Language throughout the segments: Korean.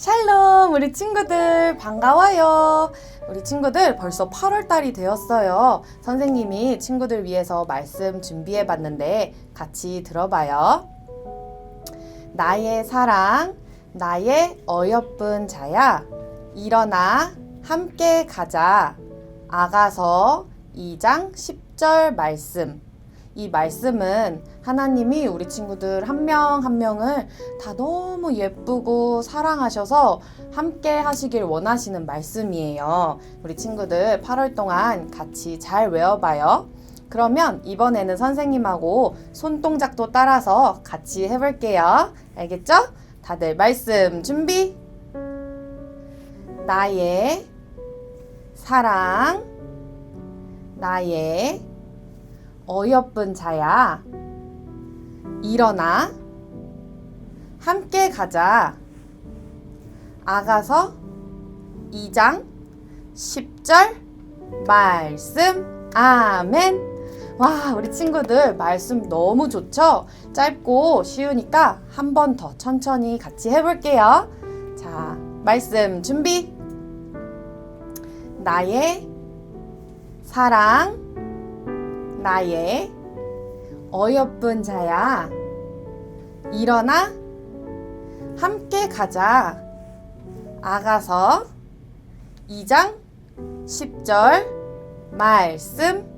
샬롬 우리 친구들 반가워요. 우리 친구들 벌써 8월 달이 되었어요. 선생님이 친구들 위해서 말씀 준비해 봤는데 같이 들어봐요. 나의 사랑, 나의 어여쁜 자야, 일어나 함께 가자. 아가서 2장 10절 말씀. 이 말씀은 하나님이 우리 친구들 한명한 명을 다 너무 예쁘고 사랑하셔서 함께 하시길 원하시는 말씀이에요. 우리 친구들 8월 동안 같이 잘 외워봐요. 그러면 이번에는 선생님하고 손동작도 따라서 같이 해볼게요. 알겠죠? 다들 말씀 준비. 나의 사랑, 나의 어여쁜 자야. 일어나. 함께 가자. 아가서 2장 10절 말씀. 아멘. 와, 우리 친구들 말씀 너무 좋죠? 짧고 쉬우니까 한 번 더 천천히 같이 해볼게요. 자, 말씀 준비. 나의 사랑, 나의 어여쁜 자야. 일어나 함께 가자. 아가서 2장 10절 말씀.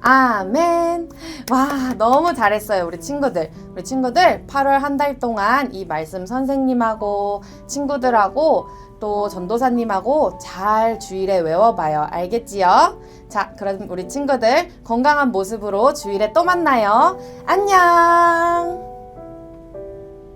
아멘. 와, 너무 잘했어요, 우리 친구들. 우리 친구들 8월 한 달 동안 이 말씀 선생님하고 친구들하고 또 전도사님하고 잘 주일에 외워봐요. 알겠지요? 자, 그럼 우리 친구들 건강한 모습으로 주일에 또 만나요. 안녕!